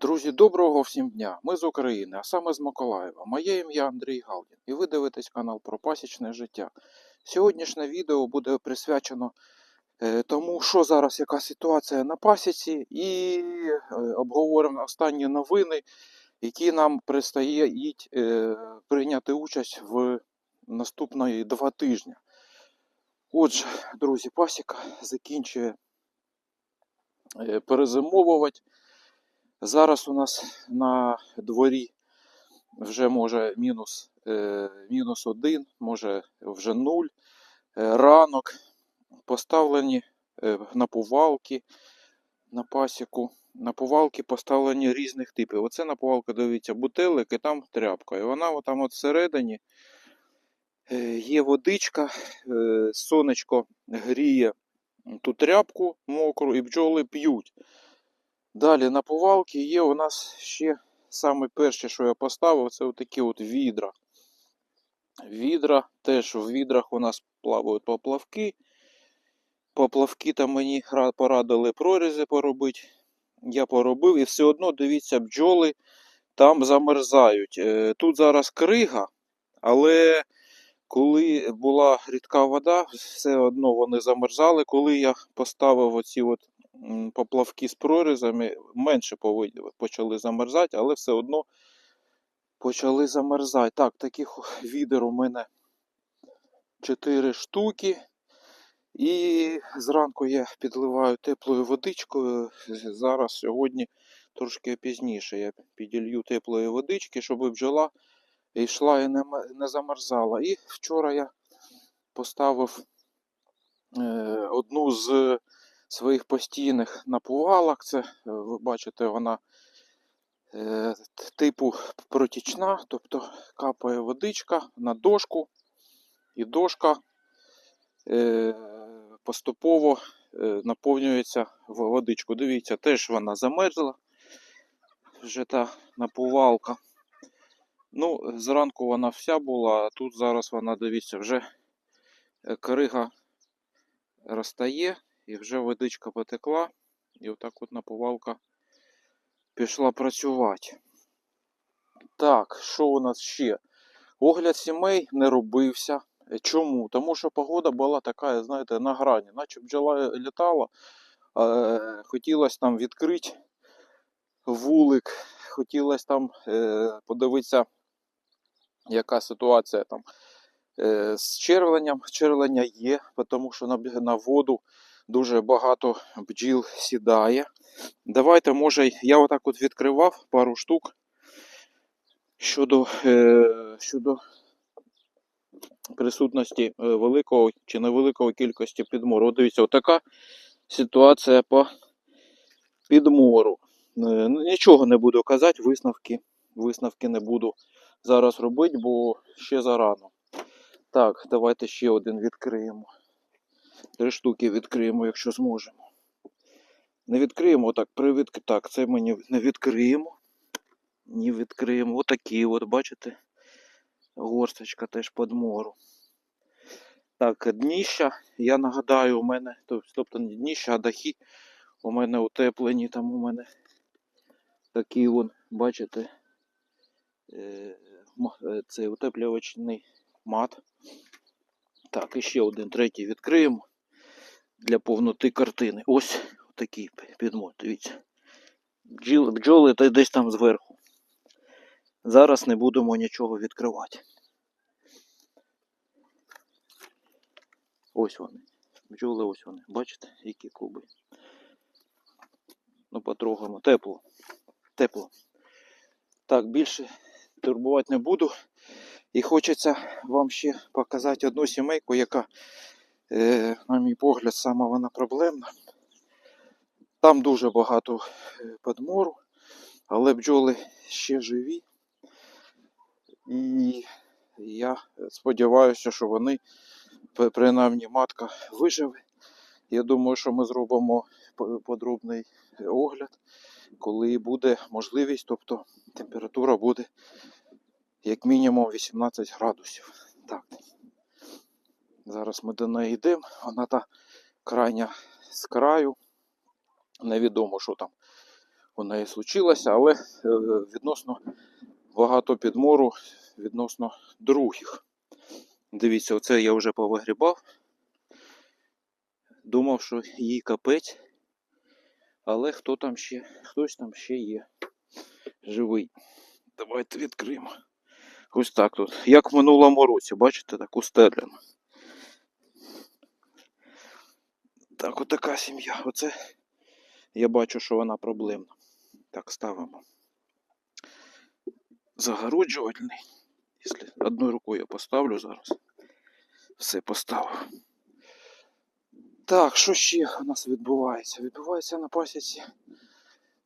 Друзі, доброго всім дня! Ми з України, а саме з Миколаєва. Моє ім'я Андрій Галдін і ви дивитесь канал про пасічне життя. Сьогоднішнє відео буде присвячено е, тому, що зараз яка ситуація на пасіці, і е, обговоримо останні новини, які нам предстоїть е, прийняти участь в наступної два тижні. Отже, друзі, пасіка закінчує перезимовувати. Зараз у нас на дворі вже може мінус, е, мінус один, може вже нуль. Е, ранок поставлені е, наповалки на пасіку. Наповалки поставлені різних типів. Оце наповалка, дивіться, бутилик і там тряпка. І вона отам от всередині є водичка, сонечко гріє ту тряпку мокру і бджоли п'ють. Далі на повалки є у нас ще саме перше, що я поставив, це отакі от відра. Відра, теж в відрах у нас плавають поплавки. Поплавки там мені порадили прорізи поробити. Я поробив і все одно, дивіться, бджоли там замерзають. Е, Тут зараз крига, але коли була рідка вода, все одно вони замерзали. Коли я поставив оці от поплавки з прорізами, менше почали замерзати, але все одно почали замерзати. Так, таких відер у мене 4 штуки. І зранку я підливаю теплою водичкою. Зараз сьогодні трошки пізніше я піділью теплої водички, щоб бджола йшла і не, не замерзала. І вчора я поставив е, одну з своїх постійних напувалок. Це, е, ви бачите, вона е, типу протічна, тобто капає водичка на дошку, і дошка е, поступово е, наповнюється в водичку. Дивіться, теж вона замерзла. Вже та напувалка. Ну, зранку вона вся була, а тут зараз вона, дивіться, вже е, крига розтає і вже водичка потекла. І отак от напувалка пішла працювати. Так, що у нас ще? Огляд сімей не робився. Е, Чому? Тому що погода була така, знаєте, на грані. Наче бджола літала, е, хотілося там відкрити вулик, хотілося там е, подивитися, яка ситуація там е, з червленням. Червлення є, тому що на воду дуже багато бджіл сідає. Давайте, може, я отак от відкривав пару штук щодо, е, щодо присутності е, великого чи невеликої кількості підмору. От Дивіться, отака ситуація по підмору. Е, ну, Нічого не буду казати, висновки, висновки не буду зараз робити, бо ще зарано. Так, давайте ще один відкриємо. Три штуки відкриємо, якщо зможемо. Не відкриємо так, привід... так, це ми не- відкриємо. Не відкриємо. Отакі, от, бачите, горсточка теж подмору. Так, дніща, я нагадаю, у мене, тобто не дніща, а дахи у мене утеплені, там у мене такий вон, бачите, е, е, цей утеплювачний мат. Так, і ще один третій відкриємо для повноти картини. Ось такий підмот, дивіться. Бджоли та десь там зверху. Зараз не будемо нічого відкривати. Ось вони. Бджоли ось вони. Бачите, які клуби. Ну, потрогаємо. Тепло. Тепло. Так, більше турбувати не буду. І хочеться вам ще показати одну сімейку, яка, на мій погляд, сама вона проблемна. Там дуже багато е, подмору, але бджоли ще живі. І я сподіваюся, що вони, принаймні матка виживе. Я думаю, що ми зробимо подробний огляд, коли буде можливість, тобто температура буде як мінімум 18 градусів. Так. Зараз ми до неї йдемо. Вона та крайня з краю. Невідомо, що там у неї случилося, але е, відносно багато підмору відносно других. Дивіться, оце я вже повигрібав. Думав, що їй капець. Але хто там ще, хтось там ще є живий. Давайте відкриємо. Ось так тут. Як в минулому році, бачите, так устелено. Так, отака сім'я. Оце я бачу, що вона проблемна. Так, ставимо. Загороджувальний. Якщо одною рукою я поставлю зараз. Все поставив. Так, що ще у нас відбувається? Відбувається на пасіці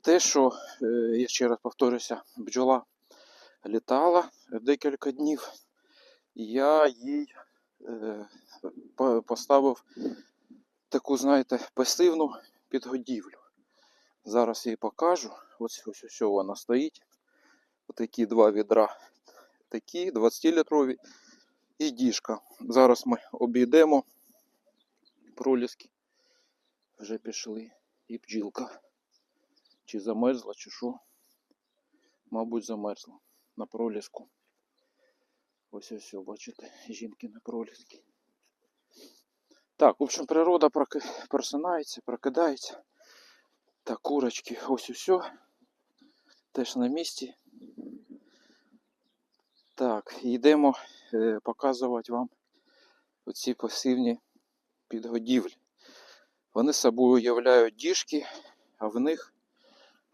те, що, е, я ще раз повторюся, бджола літала декілька днів. Я їй е, поставив таку, знаєте, пасивну підгодівлю. Зараз я їй покажу. Ось ось ось вона стоїть. Отакі два відра. Такі 20-літрові і діжка. Зараз ми обійдемо проліски. Вже пішли. І бджілка. Чи замерзла, чи що. Мабуть, замерзла на проліску. Ось, ось, бачите, жінки на проліски. Так, в общем, природа просинається, прокидається. Так, курочки, ось усе. Теж на місці. Так, йдемо е, показувати вам оці пасивні підгодівлі. Вони собою являють діжки, а в них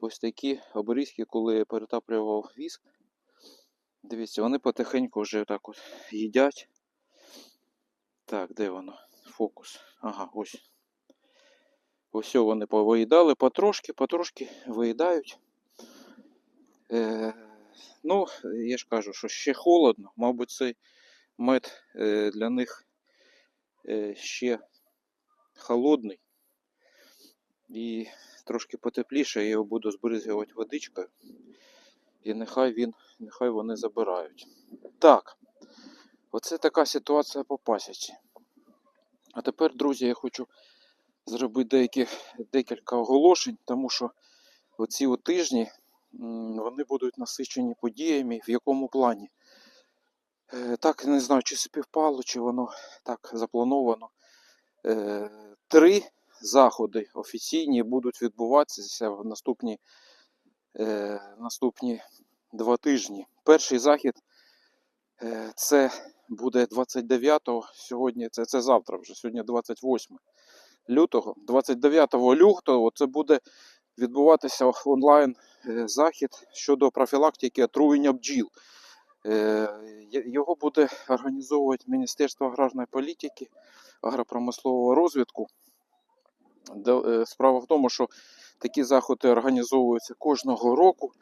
ось такі обрізки, коли я перетаплював віск. Дивіться, вони потихеньку вже так от їдять. Так, де воно? Фокус. Ага, ось. Ось вони повиїдали потрошки, потрошки виїдають. Е, ну, я ж кажу, що ще холодно. Мабуть, цей мед е, для них е, ще холодний. І трошки потепліше я його буду збризгувати водичкою. І нехай він, нехай вони забирають. Так, оце така ситуація по пасіці. А тепер, друзі, я хочу зробити деякі, декілька оголошень, тому що оці тижні вони будуть насичені подіями, в якому плані. Е, Так, не знаю, чи співпало, чи воно так заплановано. Е, Три заходи офіційні будуть відбуватися в наступні, е, наступні два тижні. Перший захід це буде 29-го, сьогодні це, це завтра вже, сьогодні 28 лютого. 29 лютого це буде відбуватися онлайн е, захід щодо профілактики отруєння бджіл. Е, Його буде організовувати Міністерство аграрної політики, агропромислового розвитку. Е, Справа в тому, що такі заходи організовуються кожного року.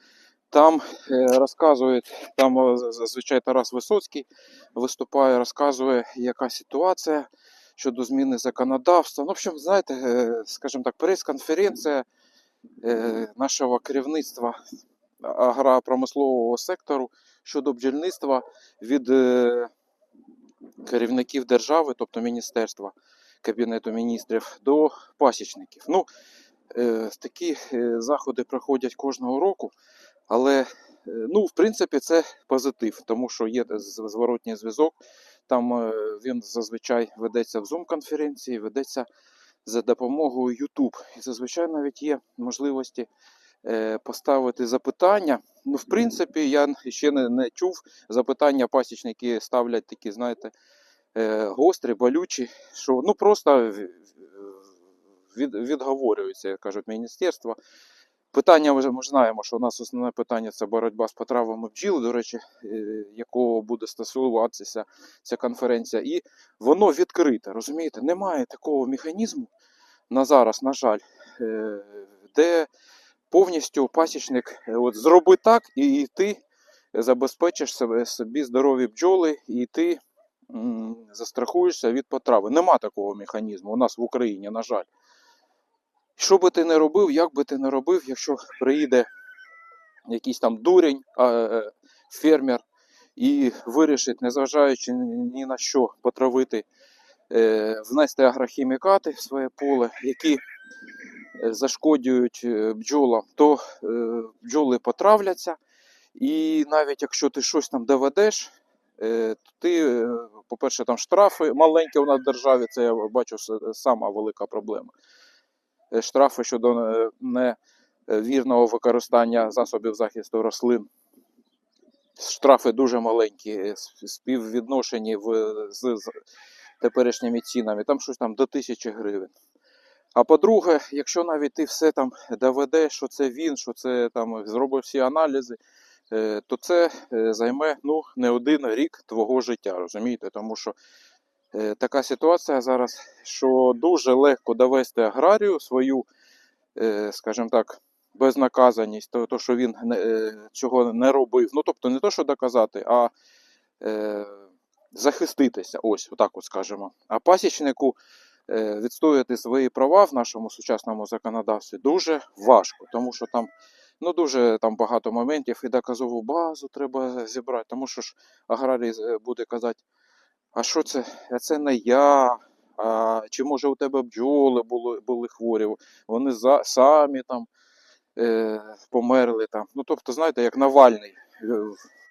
Там е, розказують, там е, зазвичай Тарас Висоцький виступає, розказує, яка ситуація щодо зміни законодавства. Ну, в общем, знаєте, е, скажімо так, прес-конференція нашого керівництва агропромислового сектору щодо бджільництва від керівників держави, тобто міністерства, Кабінету міністрів, до пасічників. Ну, такі заходи проходять кожного року, але е, ну, в принципі це позитив, тому що є зворотній зв'язок. Там е, він зазвичай ведеться в Zoom-конференції, ведеться за допомогою YouTube. І зазвичай навіть є можливості е, поставити запитання. Ну, в принципі, я ще не, не чув запитання пасічники ставлять такі, знаєте, гострі, болючі, що ну просто від, відговорюються, як кажуть, міністерства. Питання вже ми знаємо, що у нас основне питання це боротьба з потравами бджіл, до речі, е, якого буде стосуватися ця конференція. І воно відкрите, розумієте? Немає такого механізму на зараз, на жаль, е, де повністю пасічник е, от, зроби так, і ти забезпечиш себе, собі здорові бджоли, і ти застрахуєшся від потрави. Нема такого механізму у нас в Україні, на жаль. Що би ти не робив, як би ти не робив, якщо приїде якийсь там дурень, а, е, фермер, і вирішить, незважаючи ні на що, потравити, е, внести агрохімікати в своє поле, які е, зашкодюють е, бджолам, то е, бджоли потравляться. І навіть якщо ти щось там доведеш, е, то ти, е, по-перше, там штрафи маленькі у нас в державі, це я бачу сама велика проблема. Е, Штрафи щодо е, невірного використання засобів захисту рослин. Штрафи дуже маленькі, е, співвідношені в, з, з теперішніми цінами. Там щось там до тисячі гривень. А по-друге, якщо навіть ти все там доведеш, що це він, що це там зробив всі аналізи, то це займе ну, не один рік твого життя, розумієте? Тому що така ситуація зараз, що дуже легко довести аграрію свою, е, скажімо так, безнаказаність, то, то що він е, цього не робив. Ну, тобто не то, що доказати, а е, захиститися, ось, отак от скажемо. А пасічнику е, відстояти свої права в нашому сучасному законодавстві дуже важко, тому що там ну, дуже там багато моментів і доказову базу треба зібрати, тому що ж аграрій е, буде казати, а що це? А це не я. А чи може у тебе бджоли були, були хворі, вони за, самі там е, померли там. Ну, тобто, знаєте, як Навальний. Е,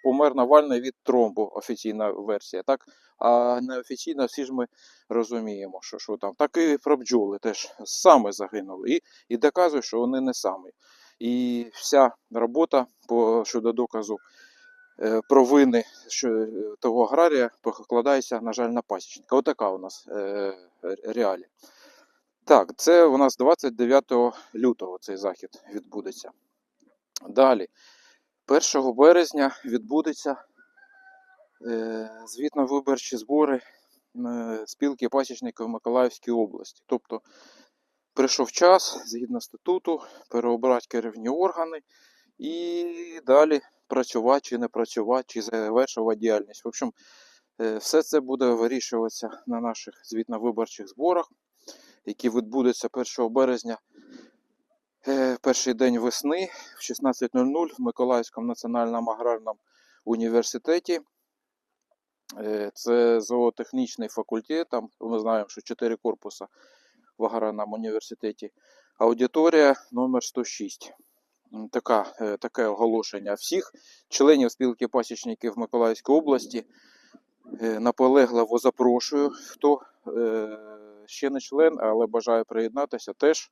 Помер Навальний від тромбу, офіційна версія, так? А неофіційно всі ж ми розуміємо, що, що там. Так і про бджоли теж саме загинули. І, і доказує, що вони не самі. І вся робота по, щодо доказу провини що, е, того аграрія покладається, на жаль, на пасічника. Отака у нас е, реалія. Так, це у нас 29 лютого цей захід відбудеться. Далі, 1 березня відбудеться е, звітно-виборчі збори е, спілки пасічників Миколаївської області. Тобто прийшов час, згідно статуту, переобрати керівні органи і далі працювати чи не працювати, чи завершувати діяльність. В общем, е, все це буде вирішуватися на наших звітно-виборчих зборах, які відбудуться 1 березня. Е, Перший день весни в 16.00 в Миколаївському національному аграрному університеті. Е, Це зоотехнічний факультет. Там ми знаємо, що 4 корпуси в аграрному університеті. Аудиторія номер 106. Така, е, таке оголошення всіх членів спілки пасічників Миколаївської області. е, Наполегливо запрошую. Хто е, ще не член, але бажає приєднатися, теж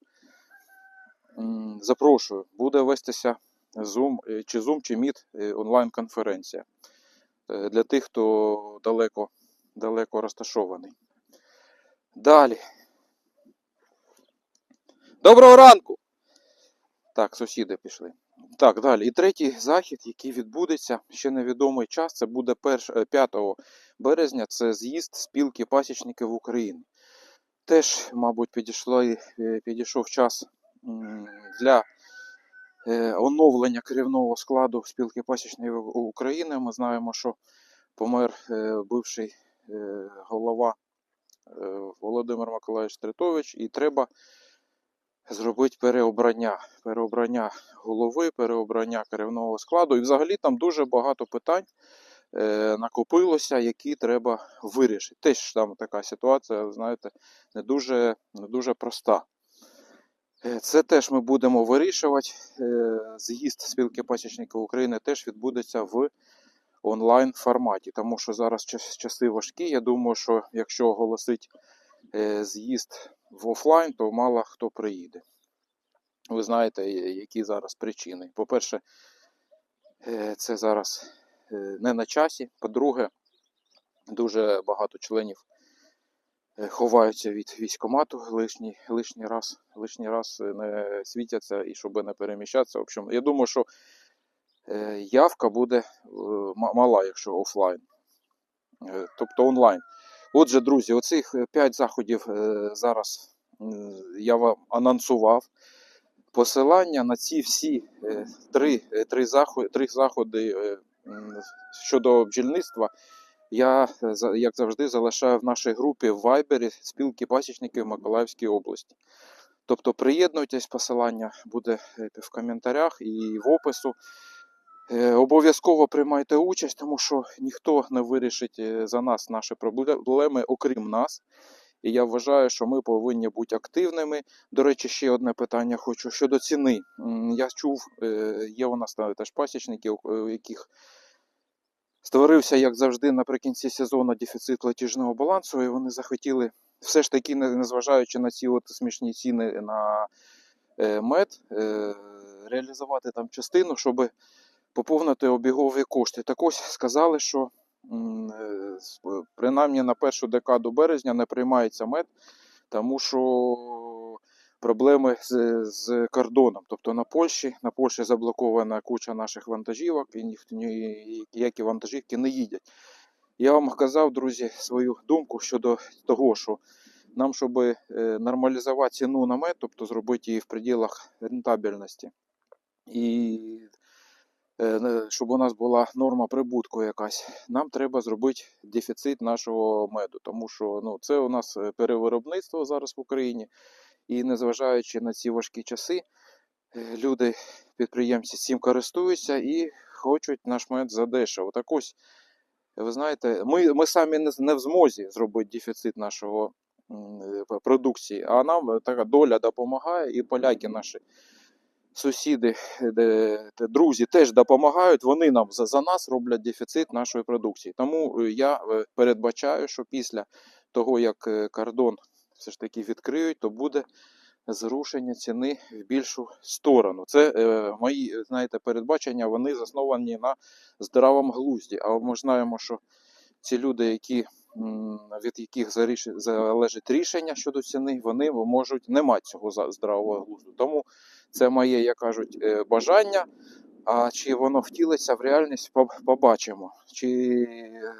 запрошую. Буде вестися Zoom, чи Zoom, чи Meet онлайн-конференція для тих, хто далеко, далеко розташований. Далі. Доброго ранку! Так, сусіди пішли. Так, далі. І третій захід, який відбудеться, ще невідомий час, це буде е, 5 березня, це з'їзд спілки пасічників України. Теж, мабуть, підійшло, е, підійшов час для е, оновлення керівного складу спілки пасічників України. Ми знаємо, що помер е, бивший е, голова е, Володимир Миколаївич Тритович, і треба зробити переобрання. Переобрання голови, переобрання керівного складу. І взагалі там дуже багато питань е, накопилося, які треба вирішити. Теж там така ситуація, знаєте, не дуже, не дуже проста. Е, Це теж ми будемо вирішувати. Е, З'їзд спілки пасічників України теж відбудеться в онлайн форматі, тому що зараз часи важкі. Я думаю, що якщо оголосить е, з'їзд в офлайн, то мало хто приїде. Ви знаєте, е, які зараз причини. По-перше, е, це зараз е, не на часі. По-друге, дуже багато членів ховаються від військомату лишній, лишній раз, лишній раз не світяться і щоб не переміщатися. В общем, я думаю, що явка буде мала, якщо офлайн, тобто онлайн. Отже, друзі, оцих 5 заходів е, зараз я вам анонсував. Посилання на ці всі е, три, е, три, заходи, три заходи е, щодо бджільництва я, е, як завжди, залишаю в нашій групі в Вайбері спілки пасічників Миколаївської області. Тобто приєднуйтесь, посилання буде е, в коментарях і в опису. Е, Обов'язково приймайте участь, тому що ніхто не вирішить е, за нас наші проблеми, окрім нас. І я вважаю, що ми повинні бути активними. До речі, ще одне питання хочу щодо ціни. Я чув, е, є у нас теж пасічники, у яких створився, як завжди, наприкінці сезону дефіцит платіжного балансу, і вони захотіли, все ж таки, незважаючи на ці от смішні ціни на мед, реалізувати там частину, щоб поповнити обігові кошти. Так ось сказали, що е, с- принаймні на першу декаду березня не приймається мед, тому що проблеми з, з кордоном. Тобто на Польщі, на Польщі заблокована куча наших вантажівок, і ніхто ні, ніякі вантажівки не їдять. Я вам казав, друзі, свою думку щодо того, що нам, щоб е, нормалізувати ціну на мед, тобто зробити її в пределах рентабельності, і е, щоб у нас була норма прибутку якась, нам треба зробити дефіцит нашого меду, тому що ну, це у нас е, перевиробництво зараз в Україні. І незважаючи на ці важкі часи, е, люди, підприємці цим користуються і хочуть наш мед задешево. Так ось, ви знаєте, ми, ми самі не, в змозі зробити дефіцит нашого е, продукції, а нам е, така доля допомагає, і поляки наші сусіди, друзі теж допомагають. Вони нам за, за нас роблять дефіцит нашої продукції. Тому е, я е, передбачаю, що після того, як е, кордон все ж таки відкриють, то буде зрушення ціни в більшу сторону. Це е, мої, знаєте, передбачення, вони засновані на здравому глузді. А ми знаємо, що ці люди, які, від яких залежить рішення щодо ціни, вони можуть не мати цього здравого глузду. Тому це моє, як кажуть, е, бажання. А чи воно втілиться в реальність, побачимо. Чи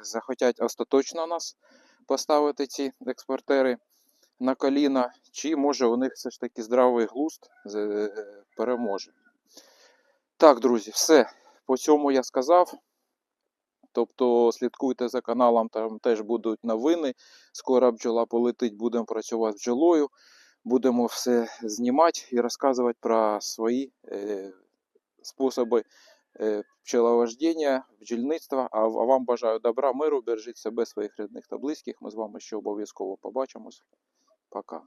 захотять остаточно нас поставити ці експортери на коліна, чи може у них все ж таки здравий глузд е, переможе. Так, друзі, все. По цьому я сказав. Тобто слідкуйте за каналом, там теж будуть новини. Скоро бджола полетить, будемо працювати бджолою. Будемо все знімати і розказувати про свої е, способи е, пчеловождення, бджільництва. А, а вам бажаю добра, миру, бережіть себе, своїх рідних та близьких. Ми з вами ще обов'язково побачимось. Пока.